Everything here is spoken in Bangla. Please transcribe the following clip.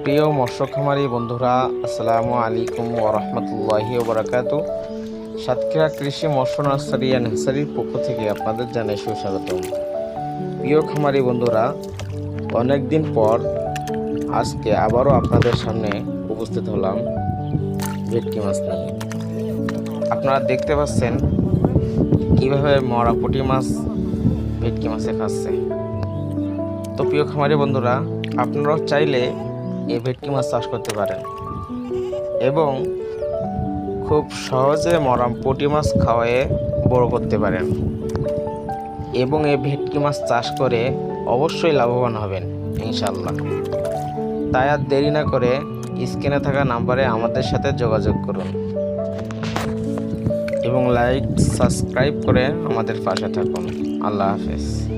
প্রিয় মৎস্য খামারি বন্ধুরা, আসসালামু আলাইকুম ওরহমতুল্লাহি ওবরাকাতু। সাতক্ষীরা কৃষি মৎস্য নার্সারি অ্যান্ড হ্যাসারির পক্ষ থেকে আপনাদের জানাই সুস্বাগতম। প্রিয় খামারি বন্ধুরা অনেক দিন পর আজকে আবারও আপনাদের সামনে উপস্থিত হলাম ভেটকি মাছ নিয়ে। আপনারা দেখতে পাচ্ছেন কীভাবে মরা পুঁটি মাছ ভেটকি মাছে খাচ্ছে। তো প্রিয় খামারি বন্ধুরা, আপনারাও চাইলে এই ভেটকি মাছ চাষ করতে পারেন। এবং খুব সহজে মরাম পুঁটি মাছ খাওয়ায়ে বড় করতে পারেন। এবং এই ভেটকি মাছ চাষ করে অবশ্যই লাভবান হবেন ইনশাল্লাহ তাই আর দেরি না করে স্ক্রিনে থাকা নাম্বারে আমাদের সাথে যোগাযোগ করুন। এবং লাইক, সাবস্ক্রাইব করে আমাদের পাশে থাকুন। আল্লাহ হাফেজ।